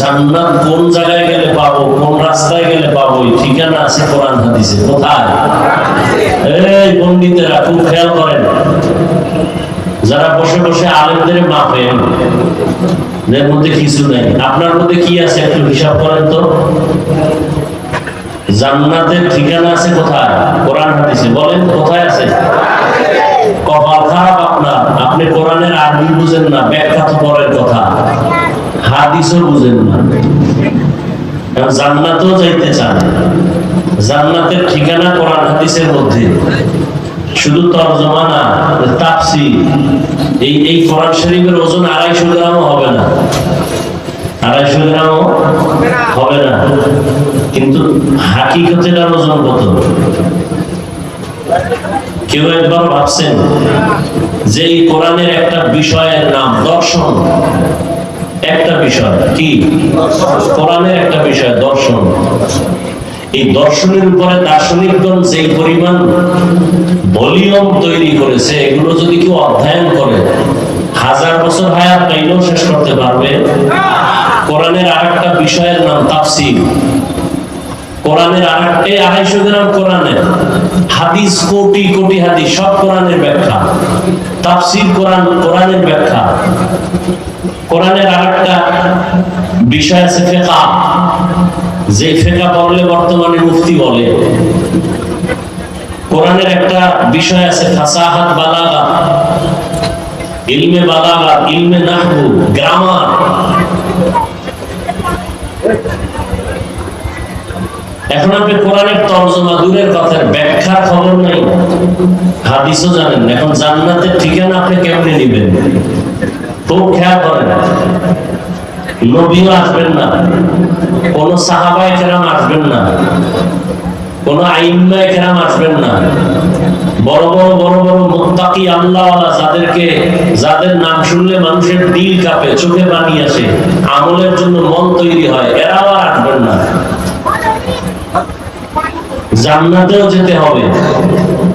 জান্নাত কোন জায়গায় গেলে পাবো, কোন রাস্তায় গেলে পাবো ঠিকানা আছে কোরআন হাদিসে, কোথায়? এই পণ্ডিতেরা খুব খেয়াল করেন। যারা বসে বসে আলেমদের মাপেন এর মধ্যে কিছু নেই। আপনার মধ্যে কি আছে একটু হিসাব করেন তো? জান্নাতের ঠিকানা আছে কোথায়? কোরআন হাদিসে, বলেন কোথায় আছে? কপাল খারাপ আপনার, আপনি কোরআনের আরবি বুঝেন না, ব্যাখ্যা তো পরের কথা। হাদিসও বুঝেন না। যাইতে চান। জান্নাতের ঠিকানা কোরআন হাদিসের মধ্যে। শুধু তর্জমা না তাপসি এই এই কোরআন শরীফের ওজন আড়াইশো গ্রামও হবে না। আড়াইশো গ্রামও হবে না। কিন্তু হাকিকতের ওজন কত? কেউ একবার ভাবছেন যে এই কোরআনের একটা বিষয়ের নাম দর্শন। একটা বিষয় কি? কোরআনের একটা বিষয়, দর্শন। এই দর্শনের উপরে দার্শনিকগণ যে পরিমাণ ভলিউম তৈরি করেছে, এগুলো যদি কেউ অধ্যয়ন করে, হাজার বছর হায়াত পাইলেও শেষ করতে পারবে। কোরআনের আর একটা বিষয়ের নাম তাফসির। কোরআনের এই আড়াইশো গ্রাম কোরআনের হাদিস, কোটি কোটি হাদিস, সব কোরআনের ব্যাখ্যা। তাফসির কোরআন, কোরআনের ব্যাখ্যা। কোরআনের বিষয় আছে ফেকা। যে ফেকা পড়লে বর্তমানে মুফতি বলে। কোরআনের একটা বিষয় আছে ফাসাহাত বালাগা। ইলমে বালাগা, ইলমে নাহবু, গ্রামার। এখন আপনি কোরআনের তর্জমা দূরের কথার ব্যাখ্যার খবর নাই। হাদিসও জানেন। এখন জান্নাতের ঠিকানা আপনি কেমনে নেবেন? খুব খেয়াল করেন। নবীও আসবেন না। কোন সাহাবায় কেরাম আসবেন না। কোন আইম্মায় কেরাম আসবেন না। বড় বড় বড় বড় আল্লাহওয়ালা যাদেরকে, যাদের নাম শুনলে মানুষের দিল কাঁপে, চোখে পানি আসে, আমলের জন্য মন তৈরি হয়, এরাও আসবেন না। জান্নাতেও যেতে হবে।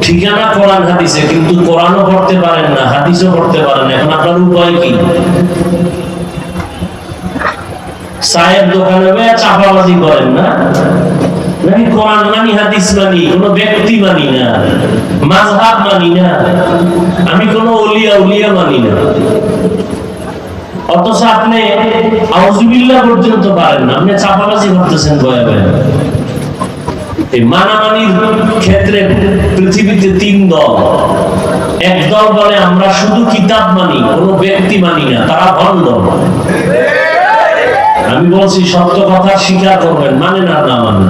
ঠিকানা কোরআন হাদিসে, কিন্তু কোরআনও পড়তে পারেন না, হাদিসও পড়তে পারেন এখন আপনার উপায় কি? সাহেব দোকানে চাপাবাজি করেন না? নাকি কোরআন মানি, হাদিস মানি, কোনো ব্যক্তি মানি না? মাযহাব মানি না? আমি কোনো ওলিয়া উলিয়া মানি না। অথচ আপনি আউযুবিল্লাহ পর্যন্ত পারেন না। আপনি চাপাবাজি করতেছেন বয়া বয়া এই মানামানির ক্ষেত্রে পৃথিবীতে তিন দল। এক দল বলে আমরা শুধু কিতাব মানি ব্যক্তি মানি না, তারা আমি বলছি, সত্য কথা স্বীকার করবেন মানে না না মানে?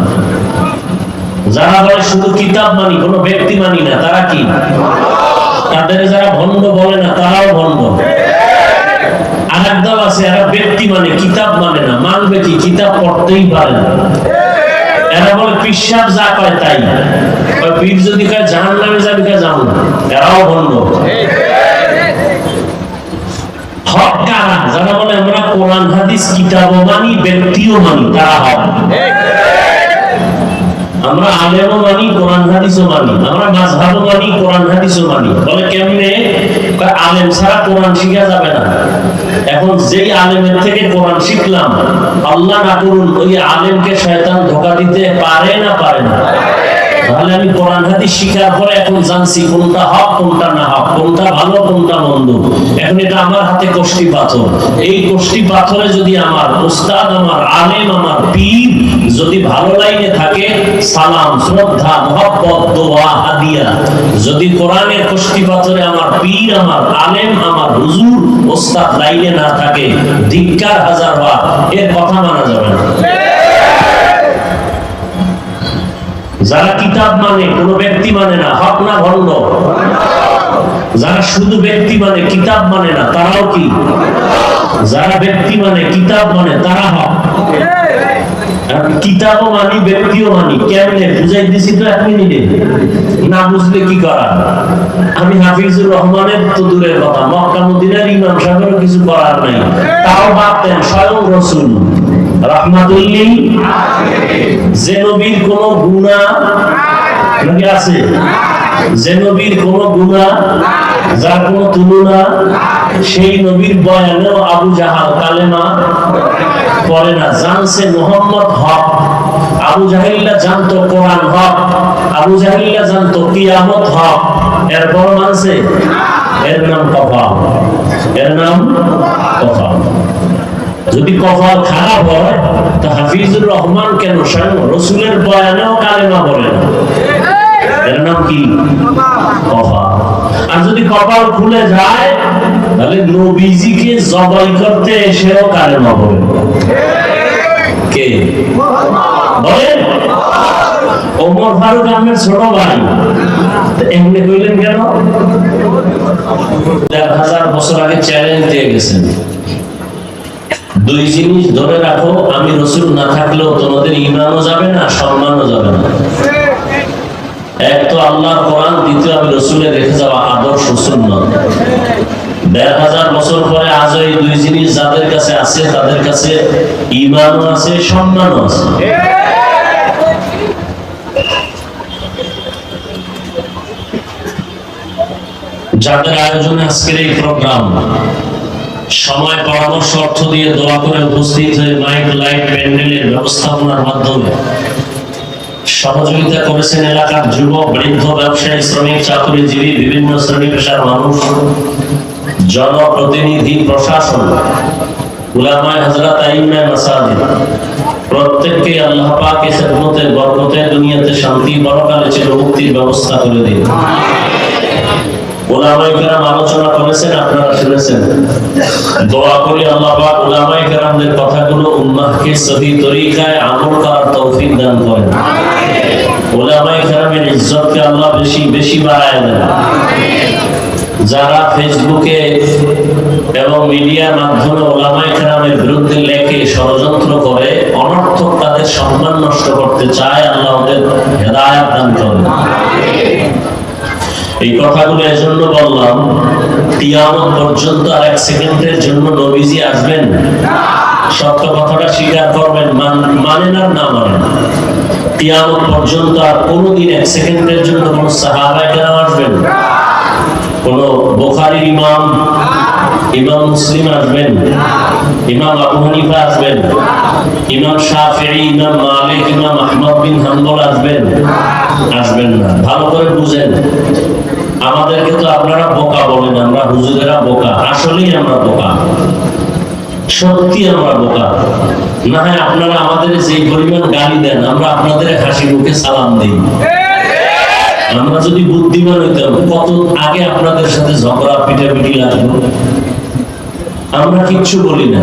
যারা বলে শুধু কিতাব মানি, কোনো ব্যক্তি মানি না, তারা কি? তাদের যারা ভণ্ড বলে না, তারাও ভণ্ড আর এক দল আছে ব্যক্তি মানে কিতাব মানে না। মানবে কি? কিতাব পড়তেই পারে না। এরা বলে পিসাব যা তাই। পীর যদি নামে যাবি এরাও কারা যারা বলে, আমরা কোরআন, হাদিস, কিতাবও মানি, ব্যক্তিও মানি, তারা হক। আমরা আলেমও মানি, কোরআন, হাদিসও মানি। আমরা মাযহাবও মানি, কোরআন, হাদিসও মানি। বলে, কেমনে? কয় আলেম ছাড়া কোরআন শিখা যাবে না। এখন যেই আলেমের থেকে কোরআন শিখলাম, আল্লাহ না করুন ওই আলেমকে শয়তান ধোকা দিতে পারে না পারে না। তাহলে আমি কোরআন হাদিস শিখার পরে এখন জানছি কোনটা হক, কোনটা না হক, কোনটা ভালো, কোনটা মন্দ। এখন এটা আমার হাতে কষ্টি পাথর। এই কষ্টি পাথরে যদি আমার উস্তাদ, আমার আলেম, আমার পীর যদি ভালো লাইনে থাকে, সালাম, শ্রদ্ধা, মহব্বত, দোয়া, হাদিয়া। যদি কোরআনের কষ্টি পাথরে আমার পীর, আমার আলেম, আমার হুজুর ওস্তাদ লাইনে না থাকে, ধিক্কার হাজার বার এর কথা মানা যাবে না। যারা কিতাব মানে কোন ব্যক্তি মানে না, হক না ভণ্ড যারা শুধু ব্যক্তি মানে কিতাব মানে না, তারাও কি? যারা ব্যক্তি মানে কিতাব মানে তারা হক। কিতাবও মানি, ব্যক্তিও মানি, কেমনে? বুঝাই দিছি তো না বুঝলে কি করা? আমি হাফিজুর রহমানের তো দূরের কথা, মক্কা মদিনার ইমাম কিছু করার নাই। তাও ভাবতেন স্বয়ং রসুল। রহমাতুল্লিল যে নবীর কোন গুণা নাকি আছে? যে নবীর কোন গুণা যার কোন তুলনা সেই নবীর বয়ানেও আবু জাহাল কালেমা পড়ে না। জানছে মোহাম্মদ হক। আবু জাহিল্লা জানতো কোরআন হক। আবু জাহিল্লা জানতো কিয়ামত হক। এরপর মানছে এর নাম কফা এর নাম কফা যদি কপাল খারাপ হয়, তো হাফিজুর রহমান কেন স্বয়ং রসুলের বয়ানেও কালেমা না। এর নাম কি? আর যদি কপাল খুলে যায়, তাহলে নবীজিকে জবাই করতে এসেও কালেমা কে? ওমর ফারুক আহমেদ ছোট ভাই। এমনি কইলেন কেন? দেড় হাজার বছর আগে চ্যালেঞ্জ দিয়ে গেছেন। দুই জিনিস ধরে রাখো, আমি রসুল না থাকলেও তোমাদের ইমানও যাবে না, সম্মানও যাবে না। এক তো আল্লাহ কোরআন, দ্বিতীয় আমি রসুলের রেখে যাওয়া আদর্শ সুন্নত। দেড় হাজার বছর পরে আজও এই দুই জিনিস যাদের কাছে আছে, তাদের কাছে ইমানও আছে, সম্মানও আছে। যাদের আয়োজনে আজকের এই প্রোগ্রাম সময়, পরামর্শ, অর্থ দিয়ে দোয়া করে উপস্থিত হয়ে মাইক, লাইট, প্যান্ডেলের ব্যবস্থাপনার মাধ্যমে। সহযোগিতা করেছেন এলাকার যুবক, বৃদ্ধ, ব্যবসায়ী, শ্রমিক, চাকরিজীবী, বিভিন্ন শ্রেণি পেশার মানুষ, জনপ্রতিনিধি, প্রশাসন, উলামায়ে হযরত আইম্মায়ে মাসাজিদ। প্রত্যেককে আল্লাহ পাকের খেদমতে বরকতে দুনিয়াতে শান্তি পরকালে চির মুক্তির ব্যবস্থা করে দিন। ওলামাই কেরাম আলোচনা করেছেন আপনারা শুনেছেন। দোয়া করি আল্লাহ পাক ওলামাই কেরামদের কথাগুলো উম্মাহকে সহি তরিকায় আমল করার তৌফিক দান করেন। ওলামাই কেরামের ইজ্জতকে আল্লাহ বেশি বেশি বাড়ায় দেন। যারা ফেসবুকে এবং মিডিয়ার মাধ্যমে ওলামাই কেরামের বিরুদ্ধে লেখে ষড়যন্ত্র করে অনর্থক তাদের সম্মান নষ্ট করতে চায় আল্লাহ ওদের হেদায়াত দান করেন। এই কথাগুলো এজন্য বললাম, কিয়ামত পর্যন্ত আর এক সেকেন্ডের জন্য নবীজি আসবেন। সত্য কথাটা স্বীকার করবেন মানেন আর না মানেন। কিয়ামত পর্যন্ত আর কোনোদিন এক সেকেন্ডের জন্য কোন সাহাবায়ে কেরাম আসবেন। কোন বোখারির ইমাম ইমাম মুসলিম আসবেন, ইমাম আবু হানিফা আসবেন, ইমাম শাফিঈ, ইমাম মালিক, ইমাম আহমদ বিন হাম্বল আসবেন। আসবেন না, ভালো করে বুঝেন। আমাদেরকে তো আপনারা বোকা বলেন আমরা হুজুরেরা বোকা। আসলেই আমরা বোকা। সত্যি আমরা বোকা। না হয় আপনারা আমাদের যে পরিমাণ গালি দেন, আমরা আপনাদের হাসি মুখে সালাম দিই। আমরা যদি বুদ্ধিমান হইতাম, কত আগে আপনাদের সাথে ঝগড়া, পিটাপিটি লাগল আমরা কিচ্ছু বলি না।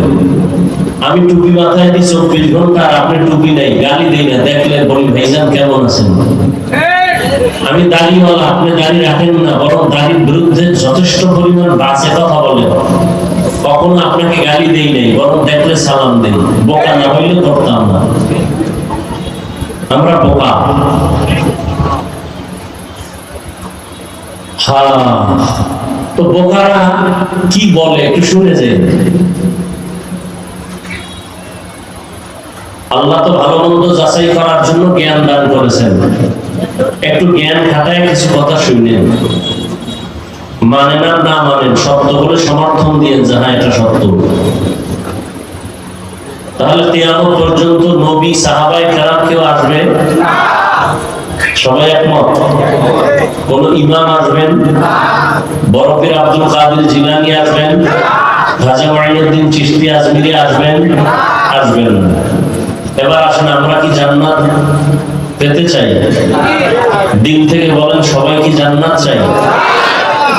আমি টুপি মাথায় দিই চব্বিশ ঘণ্টা আর আপনি টুপি নেই, গালি দিই না। দেখলে বলি ভাইজান কেমন আছেন? আমি দাড়িওয়ালা, আপনি দাড়ি রাখেন না, বরং দাড়ির বিরুদ্ধে যথেষ্ট পরিমাণ বাজে কথা বলেন। কখনো আপনাকে গালি দেই নাই, বরং দেখলে সালাম দেই। বোকা না হইলে করতাম না। আমরা বোকা। হ্যাঁ তো বোকারা কি বলে, একটু শুনে যে আল্লাহ তো ভালো মন্দ যাচাই করার জন্য জ্ঞান দান করেছেন। একটু জ্ঞান খাটায় কিছু কথা শুনলেন। মানেন আর না মানেন সত্য বলে সমর্থন দিয়ে যাহা এটা সত্য। তাহলে কিয়ামত পর্যন্ত নবী, সাহাবায়ে কেরাম কেউ আসবে? সবাই একমত? কোন ইমাম আসবেন? বরফের আব্দুল কাদের জিলানি আসবেন? খাজা মাইনুদ্দিন চিশতি আজমিরি আসবেন? আসবেন এবার আসেন, আমরা কি জান্নাত পেতে চাই। দিন থেকে বলেন, সবাই কি জান্নাত চাই?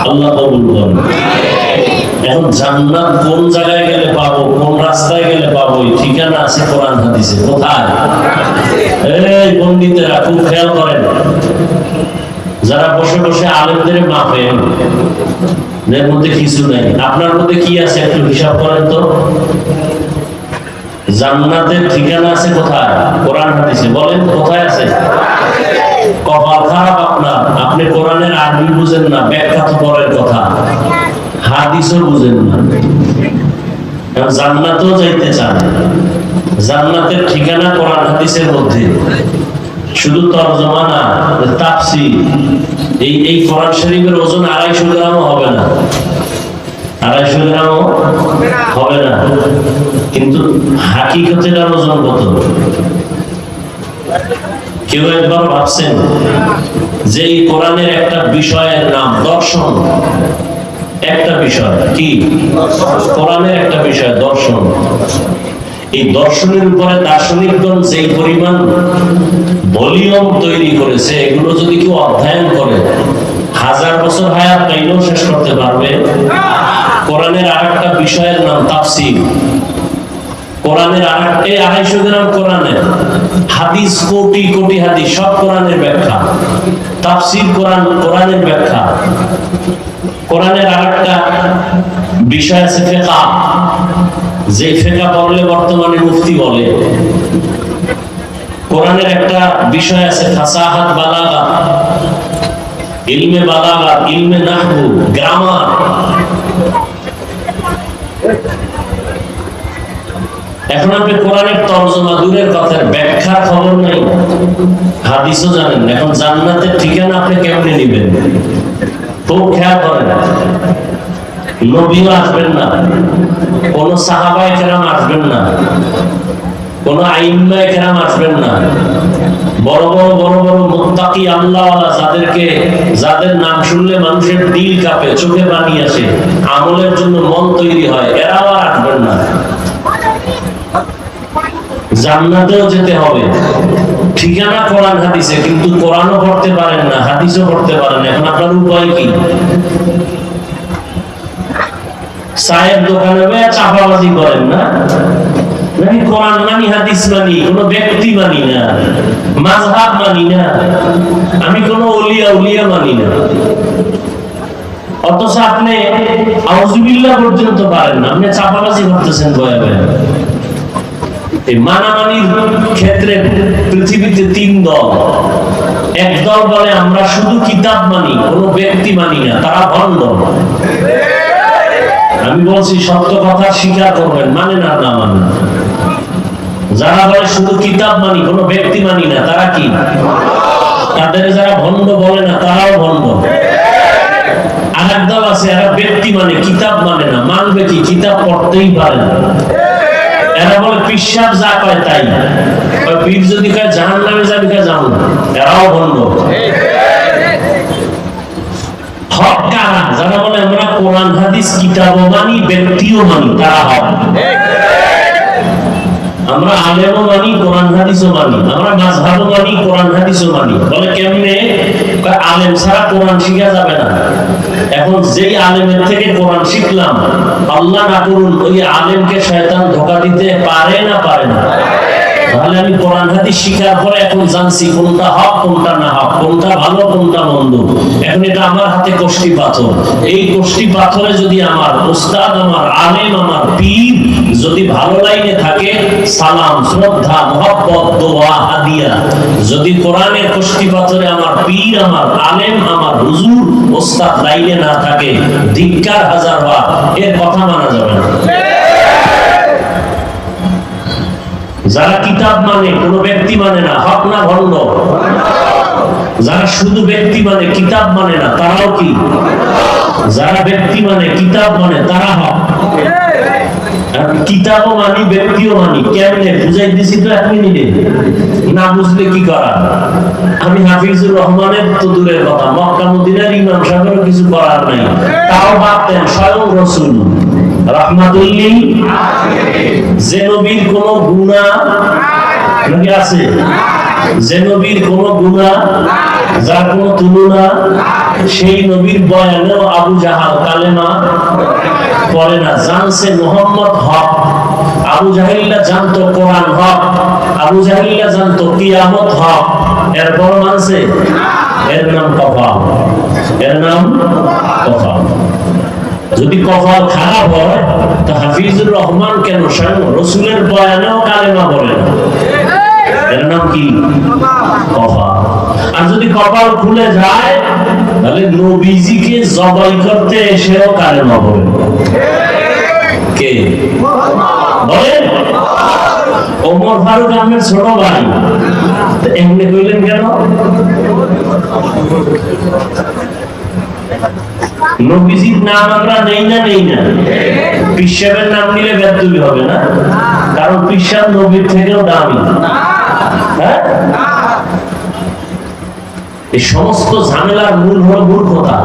আল্লাহ কবুল করেন। এখন জান্নাত কোন জায়গায় গেলে পাবো, কোন রাস্তায় গেলে পাবো ঠিকানা আছে কোরআন হাদিসে। কোথায়? এই পণ্ডিতেরা খুব খেয়াল করেন। যারা বসে বসে আলেমদের মাপেন এর মধ্যে কিছু নাই। আপনার মধ্যে কি আছে একটু হিসাব করেন তো? জান্নাতের ঠিকানা আছে কোথায়? কোরআন, হাদিসে বলেন, কোথায় আছে? কপাল খারাপ আপনার। আপনি কোরআনের আরবি বুঝেন না পরের কথা। হাদিসও বুঝেন না। জান্নাতেও যাইতে চান। জান্নাতের ঠিকানা কোরআন, হাদিসের মধ্যে। শুধু না, তাফসীর। এই এই কোরআন শরীফের ওজন আড়াইশো গ্রামও হবে না। আড়াইশো গ্রামও হবে না। কিন্তু হাকিকতের ওজন কত? কেউ একবার ভাবছেন যে এই কোরআনের একটা বিষয়ের নাম দর্শন? একটা বিষয়, কি? কোরআনের একটা বিষয়, দর্শন। এই দর্শনের উপরে দার্শনিকগণ যেই পরিমাণ ভলিউম তৈরি করেছে, এগুলো যদি কেউ অধ্যয়ন করে হাজার বছর হায়াত পাইলেও শেষ করতে পারবে কোরআনের আর একটা বিষয়ের নাম তাফসির কোরআনের এই আড়াইশো গ্রাম কোরআনের হাদিস, কোটি কোটি হাদিস, সব কোরআনের ব্যাখ্যা। তাফসির কোরআন, কোরআনের ব্যাখ্যা। কোরআনের আর একটা বিষয় আছে ফেকা। যে ফেকা বর্তমানে মুফতি বলে। কোরআনের একটা বিষয় আছে ফাসাহাত বালাগা। ইলমে বালাগা, ইলমে নাহবু, গ্রামার। এখন আপনি কোরআনের তর্জমা দূরের কথার ব্যাখ্যার খবর নাই। হাদিসও জানেন এখন জান্নাতের ঠিকানা আপনি কেমনে নেবেন? খুব খেয়াল করেন। নবীও আসবেন না। কোন আসবেন না। কোন আসবেন না। বড় বড় বড় বড় আল্লাহ যাদেরকে, যাদের নাম শুনলে মানুষের দিল কাঁপে, চোখে পানি আসে, আমলের জন্য মন তৈরি হয়, এরাও আর আসবেন না। জান্নাতেও যেতে হবে। ঠিকানা কোরআন হাদিসে, কিন্তু কোরআনও পড়তে পারেন না, হাদিসও পড়তে পারেন না। এখন আপনার উপায় কি? দোকানে চাপাবাজি করেন না? নাকি কোরআন মানি, হাদিস মানি, কোন ব্যক্তি মানি না? মাযহাব মানি না? আমি কোন ওলিয়া উলিয়া মানি না। অথচ আপনি আউজুবিল্লাহ পর্যন্ত পারেন না। আপনি চাপাবাজি করতেছেন বয়া বয়া। এই মানামানির ক্ষেত্রে পৃথিবীতে তিন দল। এক দল বলে, আমরা শুধু কিতাব মানি, কোনো ব্যক্তি মানি না, তারা ভণ্ড আমি বলছি, সত্য কথা স্বীকার করবেন মানে না না মানে? যারা বলে, শুধু কিতাব মানি, কোনো ব্যক্তি মানি না, তারা কি? তাদের যারা ভণ্ড বলে না, তারাও ভণ্ড। আর এক আছে ব্যক্তি মানে কিতাব মানে না, মানবে কি? কিতাব পড়তেই পারে না। এরা বলে পিসাব যা কয় তাই। পীর যদি কয় জাহান নামে যাবি কয় এরাও বন্ধ যারা বলে, আমরা কোরআন, হাদিস কিতাব মানি, ব্যক্তিও মানি তারা হক? আমরা আলেমও মানি, কোরআন হাদিসও মানি। আমরা মাঝহাবও মানি, কোরআন হাদিসও মানি। বলে কেমনে? আলেম ছাড়া কোরআন শিখা যাবে না। এখন যেই আলেমের থেকে কোরআন শিখলাম, আল্লাহ না করুন, ওই আলেমকে শয়তান ধোকা দিতে পারে না পারে না। তাহলে আমি কোরআন হাদিস শিখার পরে এখন জানছি কোনটা হক, কোনটা না হক, কোনটা ভালো, কোনটা মন্দ। এখন এটা আমার হাতে কষ্টি পাথর। এই কষ্টি পাথরে যদি আমার উস্তাদ আমার আলেম, আমার পীর যদি ভালো লাইনে থাকে, সালাম, শ্রদ্ধা, মহব্বত, দোয়া, হাদিয়া। যদি কোরআনের কষ্টি পাথরে আমার পীর, আমার আলেম, আমার হুজুর, ওস্তাদ লাইনে না থাকে, ধিক্কার হাজার বার এর কথা মানা যাবে না। যারা কিতাব মানে কোনো ব্যক্তি মানে না, হক না ভণ্ড যারা শুধু ব্যক্তি মানে কিতাব মানে না, তারাও কি? যারা ব্যক্তি মানে কিতাব মানে তারা হক। কিতাবও মানি, ব্যক্তিও মানি, কেমনে? বুঝাই দিছি তো এক মিনিটে। না বুঝলে কি করা? আমি হাফিজুর রহমানের তো দূরের কথা, মক্কা মদিনার ইমাম কিছু করার নাই। তাও দেন, স্বয়ং রসুল। রহমাতুল্লিল কোন গুণা আছে? যে কোন গুণা সেই নবীর বয়ানেও আবু জাহাল কালেমা পড়ে না। জানছে মোহাম্মদ হক। আবু জাহিল্লা জানতো কোরআন হক। আবু জাহিল্লা জানতো কিয়ামত হক। এরপর মানছে এর নাম কফাল। এর নাম কফাল। যদি কপাল খারাপ হয়, তা হাফিজুর রহমান কেন স্বয়ং রসুলের বয়ানেও কালেমা বলেন এর নাম কি? কপাল। আর যদি কপাল খুলে যায়, তাহলে নবীজিকে জবাই করতে এসেও কালেমা বলেন কে? বলেন ওমর ফারুক আহমেদ ছোট ভাই। এমনি কইলেন কেন? নবীজির নাম আমরা নেই না নেই না। পিসাবের নাম নিলে ব্যর্থবি হবে না। কারণ পিসাব নবীর থেকেও দামি। হ্যাঁ? এই সমস্ত ঝামেলার মূল হলো মূর্খতা।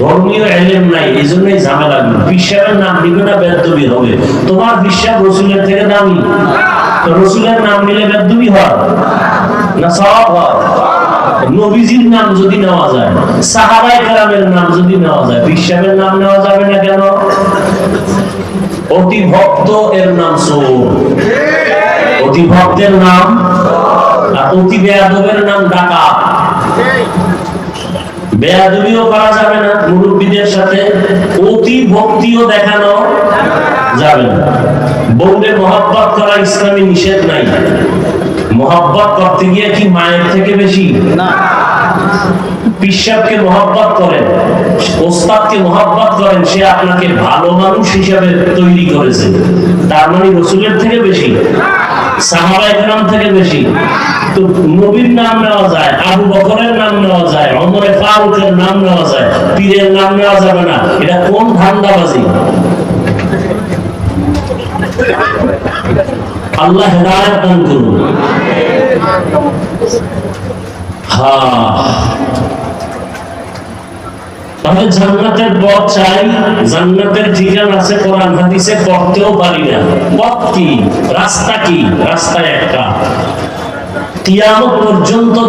ধর্মীয় এলেম নাই, এই জন্যই ঝামেলা পিসাবের নাম নিবে না, বেদবি হবে। তোমার বিশ্বাস রসুলের থেকে দামি। রসুলের নাম নিলে বেদবি হয়? না সব হয়? নবীজির নাম যদি নেওয়া যায়, সাহাবাই কালামের নাম যদি নেওয়া যায় বিশ্বাবের নাম নেওয়া যাবে না কেন? অতি ভক্ত এর নাম সোর। অতি ভক্তের নাম আর অতি বেয়াদবের নাম ডাকাত। বেয়াদবিও করা যাবে না, মুরব্বীদের সাথে অতি ভক্তিও দেখানো যাবে না। বউরে মহব্বত করা ইসলামী নিষেধ নাই। মহব্বত করতে গিয়ে কি মায়ের থেকে বেশি? পিসাবকে মহব্বত করেন ওস্তাদকে মহব্বত করেন সে আপনাকে ভালো মানুষ হিসাবে তৈরি করেছে। তার মানে রসুলের থেকে বেশি সাহাবাই নাম থেকে বেশি। তো নবীর নাম নেওয়া যায় আবু বকরের নাম নেওয়া যায় অমরে ফারুকের নাম নেওয়া যায় পীরের নাম নেওয়া যাবে না। এটা কোন ধান্দাবাজি? আল্লাহ হেদায়ত দান করুন। হ্যাঁ।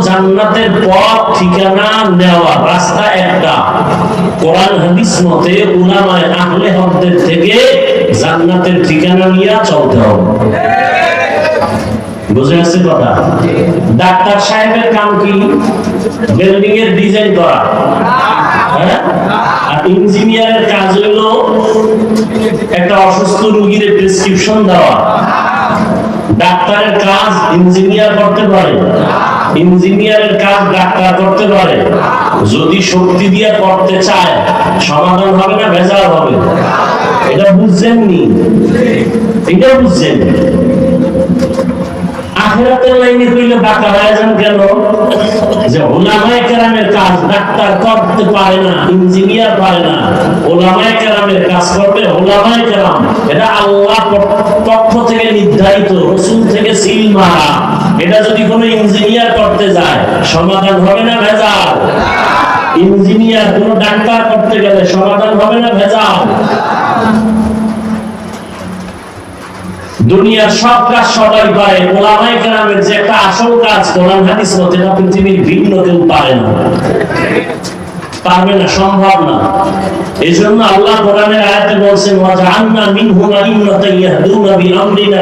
জান্নাতের পথ, ঠিকানা নেওয়া রাস্তা একটা। কোরআন, হাদিস মতে উলামায়ে আহলে হকদের থেকে জান্নাতের ঠিকানা নিয়ে চলতে হবে। বুঝে কথা? ডাক্তার সাহেবের কাম কি? বিল্ডিং এর ডিজাইন করা। হ্যাঁ? আর ইঞ্জিনিয়ারের কাজ হলো একটা অসুস্থ রোগীর প্রেসক্রিপশন দেওয়া। ডাক্তারের কাজ ইঞ্জিনিয়ার করতে পারে। ইঞ্জিনিয়ারের কাজ ডাক্তার করতে পারে। যদি শক্তি দিয়ে করতে চায়, সমাধান হবে না ভেজাল হবে? এটা বুঝছেননি? এটা বুঝছেন? আখেরাতের থেকে নির্ধারিত, রসুল থেকে সিল মারা। এটা যদি কোনো ইঞ্জিনিয়ার করতে যায়, সমাধান হবে না ভেজাল? ইঞ্জিনিয়ার কোন ডাক্তার করতে গেলে সমাধান হবে না ভেজাল? দুনিয়ার সব কাজ সবাই পারে। ওলামাই কেরামের যে একটা আসল কাজ কোরআন হাদিস মতে না পৃথিবীর ভিন্ন কেউ পারে না। পারবে না, সম্ভব না। এই জন্য আল্লাহ কোরআনের আয়াতে বলছেন, ওয়াজআলনা মিনহুম আইম্মাতান ইয়াহদুনা বিআমরিনা।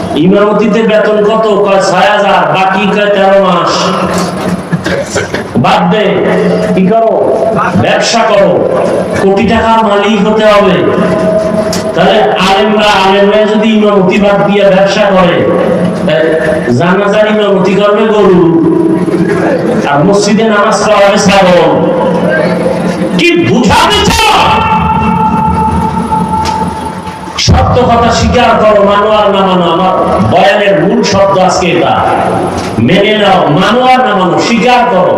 ইমামতিতে বেতন কত? কয় ছয় হাজার, বাকি কয় তেরো মাস। বাদ দে, কি করো? ব্যবসা করো। কোটি টাকার মালিক হতে হবে। তাহলে আলেমরা আলেমরা যদি ইমামতি বাদ দিয়ে ব্যবসা করে জানাজার ইমামতি করবে গরু। আর মসজিদে নামাজ পড়াবে ছাগল। কি বুঝাতে চাও সত্য কথা স্বীকার করো মানো আর না মানো আমার বয়ানের মূল শব্দ আজকে এটা। মেনে নাও মানো আর না মানো, স্বীকার করো।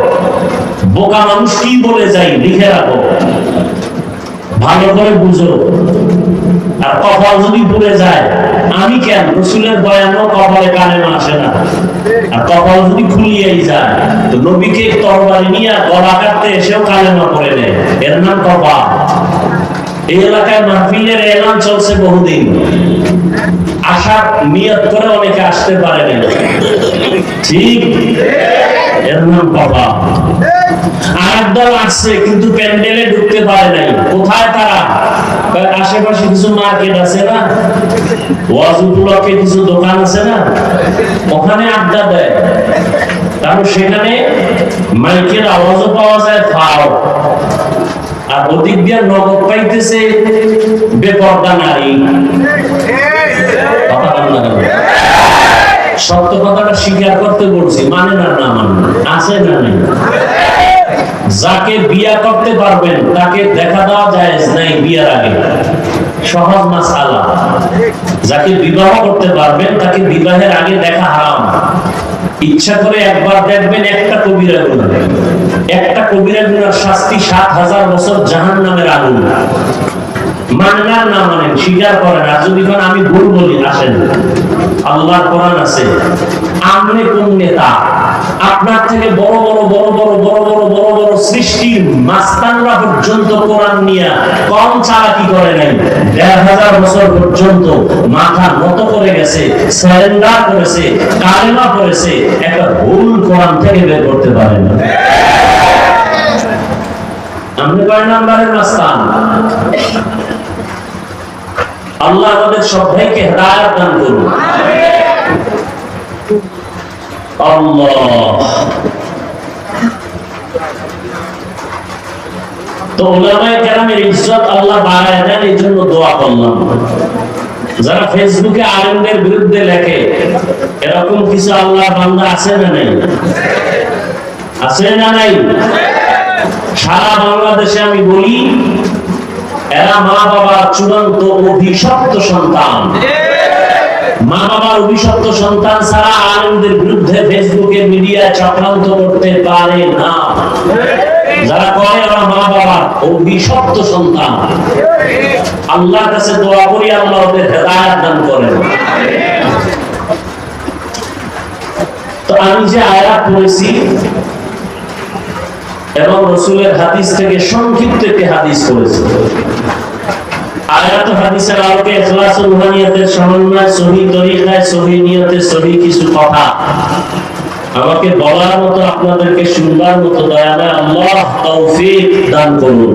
বোকা মানুষ কি বলে যাই লিখে রাখো। ভালো করে বুঝো। আর কপাল যদি পুড়ে যায়, আমি কেন? রসুলের বয়ানও কপালে কানে আসে না। আর কপাল যদি খুলিয়েই যায়, তো নবীকে তরবারি নিয়ে গলা কাটতে এসেও কালেমা করে নেয়। এর নাম কপাল। এই এলাকায় মাহফিলের এলান চলছে বহুদিন। করে অনেকে আসতে পারে না। ঠিক? কিন্তু প্যান্ডেলে ঢুকতে পারে নাই। কোথায় তারা? আশেপাশে কিছু মার্কেট আছে না? ওয়াজ উপলক্ষে কিছু দোকান আছে না? ওখানে আড্ডা দেয়। কারণ সেখানে মাইকের আওয়াজও পাওয়া যায় ফাও আর ওদিক দিয়ে নগদ পাইতেছে বেপর্দা নারী? সত্য কথাটা স্বীকার করতে বলছি মানে না না মানে আছে না নেই? যাকে বিয়া করতে পারবেন, তাকে দেখা দেওয়া যায় নাই বিয়ার আগে। সহজ মাস মাসালা। যাকে বিবাহ করতে পারবেন, তাকে বিবাহের আগে দেখা হারাম। ইচ্ছা করে একবার দেখবেন একটা কবিরা গুণা। একটা কবিরা গুণার শাস্তি সাত হাজার বছর জাহান নামের আগুন। মানেন আর না মানেন স্বীকার করেন। আর যদি আমি ভুল বলি, আসেন। আল্লাহর কোরআন আছে, আমনে কোন নেতা আপনার থেকে বড় বড় বড় বড় বড় বড় বড় বড় সৃষ্টির মাস্তানরা পর্যন্ত কোরআন নিয়ে কম চালাকি করে নাই। দেড় হাজার বছর পর্যন্ত মাথা নত করে গেছে সারেন্ডার করেছে, কালেমা করেছে একটা ভুল কোরআন থেকে বের করতে পারেন না। আপনি কয় নাম্বারের মাস্তান? আল্লাহ আমাদের সবাইকে হেদায়ত দান করুন। আল্লাহ এরকম কিছু আল্লাহ বান্দা আছে না নাই? আছে না নাই? সারা বাংলাদেশে আমি বলি, এরা মা বাবার চূড়ান্ত অভিশপ্ত সন্তান। অভিশপ্ত সন্তান ছাড়া আনন্দের বিরুদ্ধে ফেসবুকে মিডিয়া চক্রান্ত করতে পারে না। যারা করে ওরা মা বাবার অভিশপ্ত সন্তান। আল্লাহর কাছে দোয়া করি, আল্লাহ ওদের হেদায়াত দান করেন। তো আমি যে আয়াত পড়েছি, এবং রসুলের হাদিস থেকে সংক্ষিপ্ত একটি হাদিস করেছে আয়াত হাদিসের আলোকে ইখলাস রুহানিয়াতের সমন্বয়, সহি তরিকায়, সহি নিয়তে সহি কিছু কথা। আমাকে বলার মতো আপনাদেরকে শুনবার মতো দয়া আল্লাহ তৌফিক দান করুন।